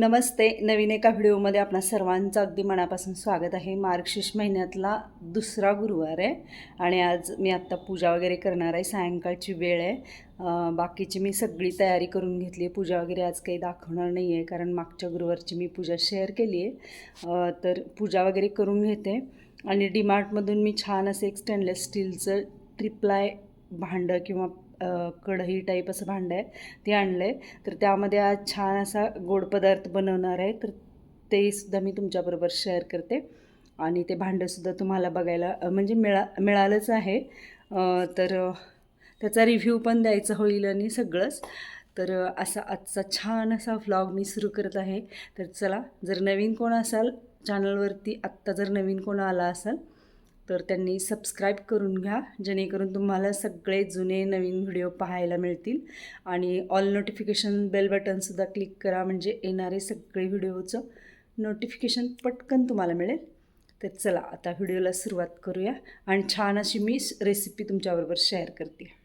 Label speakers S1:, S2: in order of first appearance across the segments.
S1: नमस्ते. नवीन एका व्हिडिओमध्ये आपणा सर्वांचं अगदी मनापासून स्वागत आहे. मार्गशीर्ष महिन्यातला दुसरा गुरुवार आहे आणि आज मी आत्ता पूजा वगैरे करणार आहे. सायंकाळची वेळ आहे. बाकीची मी सगळी तयारी करून घेतली आहे. पूजा वगैरे आज काही दाखवणार नाही आहे कारण मागच्या गुरुवारची मी पूजा शेअर केली आहे. तर पूजा वगैरे करून घेते. आणि डीमार्टमधून मी छान असं एक स्टेनलेस स्टीलचं ट्रिप्लाय भांडं किंवा कढई टाईप असं भांडं आहे ते आणलं आहे तर त्यामध्ये आज छान असा गोड पदार्थ बनवणार आहे. तर ते सुद्धा मी तुमच्याबरोबर शेअर करते. आणि ते भांडंसुद्धा तुम्हाला बघायला म्हणजे मिळा मिळालंच आहे. तर त्याचा रिव्ह्यू पण द्यायचा होईल आणि सगळंच. तर असा आजचा छान असा व्लॉग मी सुरू करत आहे. तर चला जर नवीन कोण असाल चॅनलवरती आत्ता जर नवीन कोण आला असाल तर त्यांनी सबस्क्राईब करून घ्या जेणेकरून तुम्हाला सगळे जुने नवीन व्हिडिओ पाहायला मिळतील. आणि ऑल नोटिफिकेशन बेल बटनसुद्धा क्लिक करा म्हणजे येणारे सगळे व्हिडिओचं नोटिफिकेशन पटकन तुम्हाला मिळेल. तर चला आता व्हिडिओला सुरुवात करूया. आणि छान अशी मी रेसिपी तुमच्याबरोबर शेअर करते.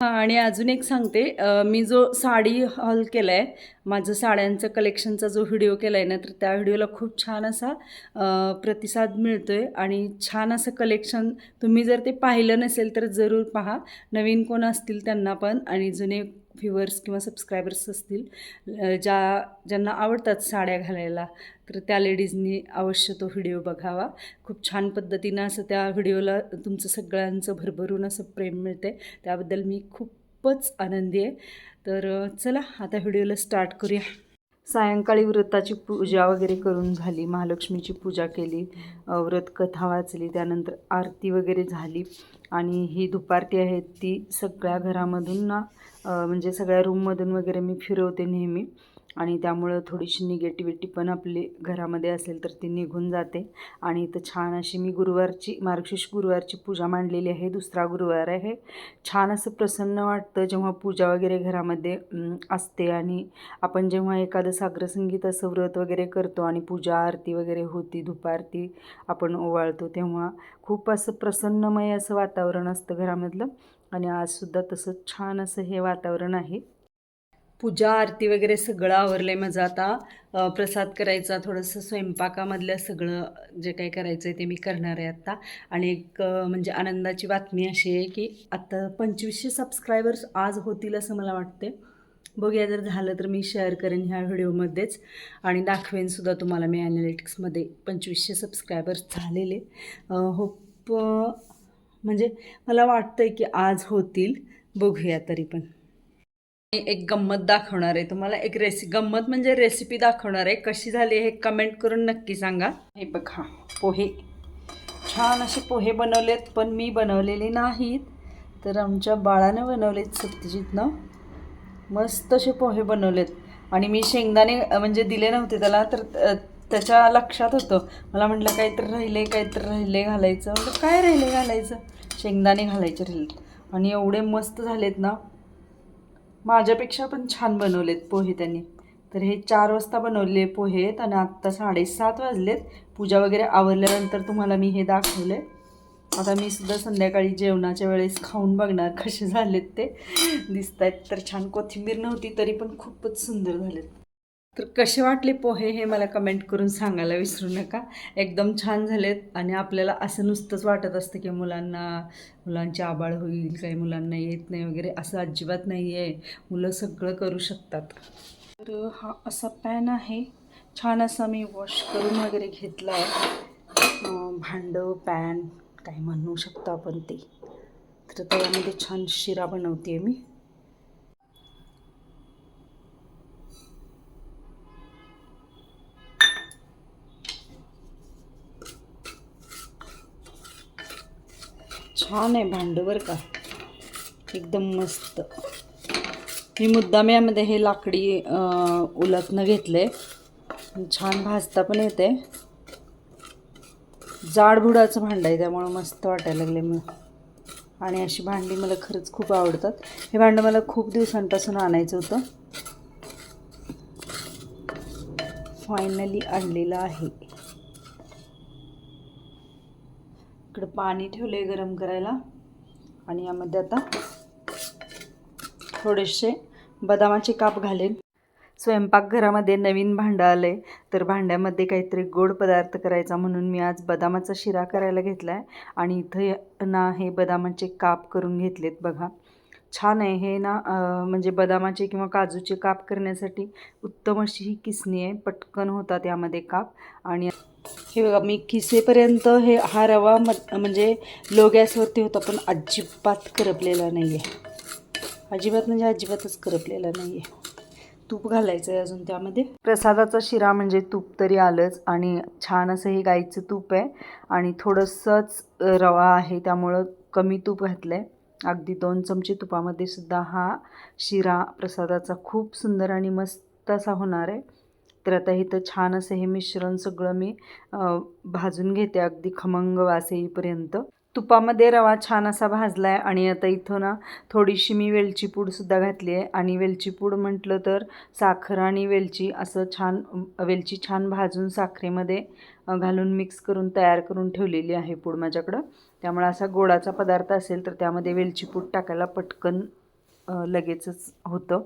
S1: आणि अजून एक सांगते मी जो साडी हॉल केला आहे माझं साड्यांचं कलेक्शनचा जो व्हिडिओ केला आहे ना तर त्या व्हिडिओला खूप छान असा प्रतिसाद मिळतो आहे आणि छान असं कलेक्शन तुम्ही जर ते पाहिलं नसेल तर जरूर पहा. नवीन कोण असतील त्यांना पण आणि जुने व्ह्युअर्स किंवा सबस्क्रायबर्स असतील ज्या ज्यांना आवडतात साड्या घालायला तर त्या लेडीजनी अवश्य तो व्हिडिओ बघावा. खूप छान पद्धतीनं असं त्या व्हिडिओला तुमचं सगळ्यांचं भरभरून असं प्रेम मिळते. त्याबद्दल मी खूपच आनंदी आहे. तर चला आता व्हिडिओला स्टार्ट करूया. सायंकाळी व्रताची पूजा वगैरे करून झाली. महालक्ष्मीची पूजा केली. व्रत कथा वाचली. त्यानंतर आरती वगैरे झाली. आणि ही दुपारती आहे ती सगळ्या घरामधून ना म्हणजे सगळ्या रूममधून वगैरे मी फिरवते नेहमी. आणि त्यामुळं थोडीशी निगेटिव्हिटी पण आपली घरामध्ये असेल तर ती निघून जाते. आणि इथं छान अशी मी गुरुवारची मार्गशीर्ष गुरुवारची पूजा मांडलेली आहे. दुसरा गुरुवार आहे. छान असं प्रसन्न वाटतं जेव्हा पूजा वगैरे घरामध्ये असते आणि आपण जेव्हा एखादं साग्रसंगीत असं व्रत वगैरे करतो आणि पूजा आरती वगैरे होती धुपारती आपण ओवाळतो तेव्हा खूप असं प्रसन्नमय असं वातावरण असतं घरामधलं. आणि आजसुद्धा तसं छान असं हे वातावरण आहे. पूजा आरती वगैरे सगळं आवरलं आहे माझं. आता प्रसाद करायचा थोडंसं स्वयंपाकामधलं सगळं जे काही करायचं आहे ते मी करणार आहे आत्ता. आणि एक म्हणजे आनंदाची बातमी अशी आहे की आत्ता पंचवीसशे सबस्क्रायबर्स आज होतील असं मला वाटते बघूया जर झालं तर मी शेअर करेन ह्या व्हिडिओमध्येच. आणि दाखवेनसुद्धा तुम्हाला मी ॲनालिटिक्समध्ये पंचवीसशे सबस्क्रायबर्स झालेले. होप म्हणजे मला वाटतं आहे की आज होतील. बघूया तरी पण. मी एक गंमत दाखवणार आहे. तुम्हाला एक रेसि गंमत म्हणजे रेसिपी दाखवणार आहे. कशी झाली हे कमेंट करून नक्की सांगा. हे बघा पोहे. छान असे पोहे बनवलेत पण मी बनवलेले नाहीत. तर आमच्या बाळानं बनवलेत सत्यजितनं. मस्त असे पोहे बनवलेत. आणि मी शेंगदाणे म्हणजे दिले नव्हते त्याला तर त्याच्या लक्षात होतं. मला म्हटलं काहीतरी राहिले काहीतरी राहिले घालायचं. म्हटलं काय राहिले घालायचं? शेंगदाणे घालायचे राहिले आणि एवढे मस्त झालेत ना माझ्यापेक्षा पण छान बनवलेत पोहे त्यांनी. तर हे चार वाजता बनवलेले पोहे आहेत आणि आत्ता साडेसात वाजलेत. पूजा वगैरे आवरल्यानंतर तुम्हाला मी हे दाखवले. आता मी सुद्धा संध्याकाळी जेवणाच्या वेळेस खाऊन बघणार कसे झालेत ते. दिसत आहेत तर छान कोथिंबीर नव्हती तरी पण खूपच सुंदर झालेत. तर कसे वाटले पोहे हे मला कमेंट करून सांगायला विसरू नका. एकदम छान झालेत आणि आपल्याला असं नुसतंच वाटत असतं की मुलांना मुलांची आबाळ होईल काही मुलांना येत नाही वगैरे असं अजिबात नाही आहे मुलं सगळं करू शकतात. तर हा असा पॅन आहे. छान असा मी वॉश करून वगैरे घेतला आहे. भांडं पॅन काय म्हणू शकतो आपण ते. तर त्यामध्ये छान शिरा बनवते मी. छान आहे भांडं बरं का. एकदम मस्त. मी मुद्दाम यामध्ये हे लाकडी अं, उलथनं घेतलं आहे छान भाजता पण येते जाडभुडाचं भांडं आहे त्यामुळं मस्त वाटायला लागले मग आणि अशी भांडी मला खरंच खूप आवडतात. हे भांडं मला खूप दिवसांपासून आणायचं होतं. फायनली आणलेलं आहे. इकडं पाणी ठेवलं आहे गरम करायला. आणि यामध्ये आता थोडेसे बदामाचे काप घालेन. स्वयंपाकघरामध्ये नवीन भांडं आलं आहे तर भांड्यामध्ये काहीतरी गोड पदार्थ करायचा म्हणून मी आज बदामाचा शिरा करायला घेतला आहे आणि इथं ना हे बदामाचे काप करून घेतलेत बघा. छान आहे. हे ना म्हणजे बदामाचे किंवा काजूचे काप करण्यासाठी उत्तम अशी ही किसणी आहे. पटकन होतात यामध्ये काप. आणि हे बघा मी किसेपर्यंत हे हा रवा म म्हणजे लो गॅसवरती होता पण अजिबात करपलेला नाही आहे अजिबात म्हणजे अजिबातच करपलेला नाही आहे तूप घालायचं आहे अजून त्यामध्ये. प्रसादाचा शिरा म्हणजे तूप तरी आलंच आणि छान असं हे गाईचं तूप आहे. आणि थोडंसंच रवा आहे त्यामुळं कमी तूप घातलं आहे अगदी दोन चमचे तुपामध्ये सुद्धा हा शिरा प्रसादाचा खूप सुंदर आणि मस्त असा होणार आहे. तर आता इथं छान असं हे मिश्रण सगळं मी भाजून घेते अगदी खमंग वास येईपर्यंत. तुपामध्ये रवा छान असा भाजला आहे आणि आता इथं ना थोडीशी मी वेलची पूडसुद्धा घातली आहे. आणि वेलची पूड म्हटलं तर साखर आणि वेलची असं छान वेलची छान भाजून साखरेमध्ये घालून मिक्स करून तयार करून ठेवलेली आहे पूड माझ्याकडं. त्यामुळे असा गोडाचा पदार्थ असेल तर त्यामध्ये वेलची पूड टाकायला पटकन लगेचच होतं.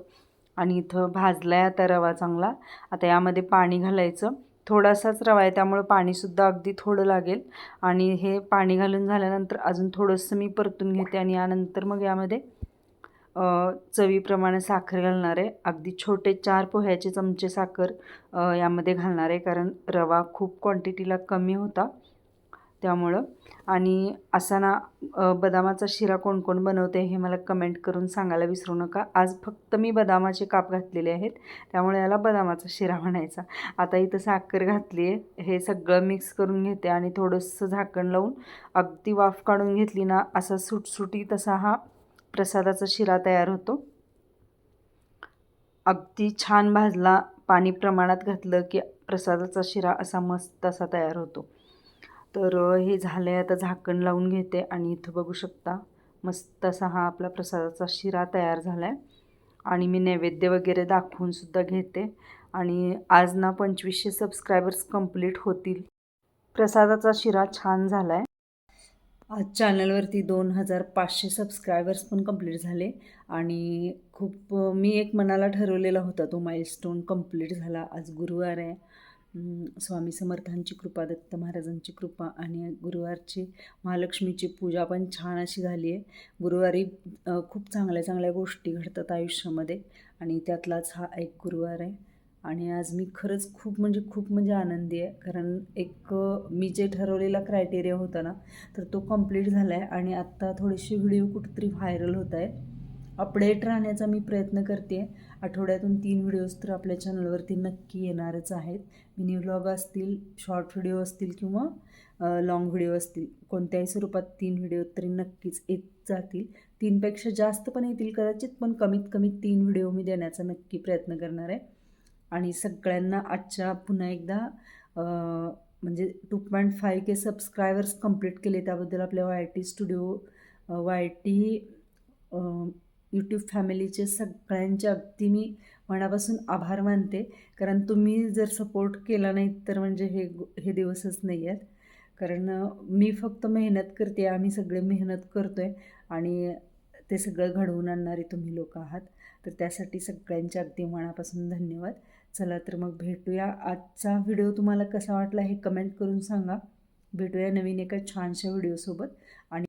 S1: आणि इथं भाजला आहे आता रवा चांगला. आता यामध्ये पाणी घालायचं. थोडासाच रवा आहे त्यामुळं पाणीसुद्धा अगदी थोडं लागेल. आणि हे पाणी घालून झाल्यानंतर अजून थोडंसं मी परतून घेते आणि यानंतर मग यामध्ये चवीप्रमाणे साखर घालणार आहे. अगदी छोटे चार पोह्याचे चमचे साखर यामध्ये घालणार आहे. कारण रवा खूप क्वांटिटीला कमी होता. त्यामुळं. आणि असा ना बदामाचा शिरा कोण कोण बनवते हे मला कमेंट करून सांगायला विसरू नका. आज फक्त मी बदामाचे काप घातलेले आहेत त्यामुळे याला बदामाचा शिरा म्हणायचा. आता इथं साखर घातली आहे हे सगळं मिक्स करून घेते आणि थोडंसं झाकण लावून अगदी वाफ काढून घेतली ना असा सुटसुटीत असा हा प्रसादाचा शिरा तयार होतो. अगदी छान भाजला पाणी प्रमाणात घातलं की प्रसादाचा शिरा असा मस्त असा तयार होतो. तर हे झालं आहे आता झाकण लावून घेते आणि इथं बघू शकता मस्त असा हा आपला प्रसादाचा शिरा तयार झाला आहे आणि मी नैवेद्य वगैरे दाखवूनसुद्धा घेते. आणि आज ना पंचवीसशे सबस्क्रायबर्स कंप्लीट होतील. प्रसादाचा शिरा छान झाला आहे आज चॅनलवरती दोन हजार पाचशे सबस्क्रायबर्स पण कंप्लीट झाले. आणि खूप मी एक मनाला ठरवलेला होता तो माइलस्टोन कंप्लीट झाला. आज गुरुवार आहे. स्वामी समर्थांची कृपा दत्त महाराजांची कृपा आणि गुरुवारची महालक्ष्मीची पूजा पण छान अशी झाली आहे. गुरुवारी खूप चांगल्या चांगल्या गोष्टी घडतात आयुष्यामध्ये आणि त्यातलाच हा एक गुरुवार आहे. आणि आज मी खरंच खूप म्हणजे खूप म्हणजे आनंदी आहे. कारण एक मी जे ठरवलेला क्रायटेरिया होता ना तर तो कंप्लीट झाला आहे आणि आत्ता थोडीशी व्हिडिओ कुठेतरी व्हायरल होत आहे. अपडेट राहण्याचा मी प्रयत्न करते. आठवड्यातून तीन व्हिडिओज तर आपल्या चॅनलवरती नक्की येणारच आहेत. मिनी व्लॉग असतील शॉर्ट व्हिडिओ असतील किंवा लॉंग व्हिडिओ असतील. कोणत्याही स्वरूपात तीन व्हिडिओ तरी नक्कीच येत जातील. तीनपेक्षा जास्त पण येतील कदाचित पण कमीत कमी तीन व्हिडिओ मी देण्याचा नक्की प्रयत्न करणार आहे. आणि सगळ्यांना आजच्या पुन्हा एकदा म्हणजे two point five K subscribers complete केले त्याबद्दल आपल्या Y T studio Y T YouTube फॅमिलीचे सगळ्यांचे अगदी मी मनापासून आभार मानते. कारण तुम्ही जर सपोर्ट केला नाही तर म्हणजे हे हे दिवसच नाही आहेत. कारण मी फक्त मेहनत करते आम्ही सगळे मेहनत करतो आहे आणि ते सगळं घडवून आणणारे तुम्ही लोक आहात. तर त्यासाठी सगळ्यांच्या अगदी मनापासून धन्यवाद. चला तर मग भेटूया. आजचा व्हिडिओ तुम्हाला कसा वाटला हे कमेंट करून सांगा. भेटूया नवीन एका छानशा व्हिडिओसोबत आणि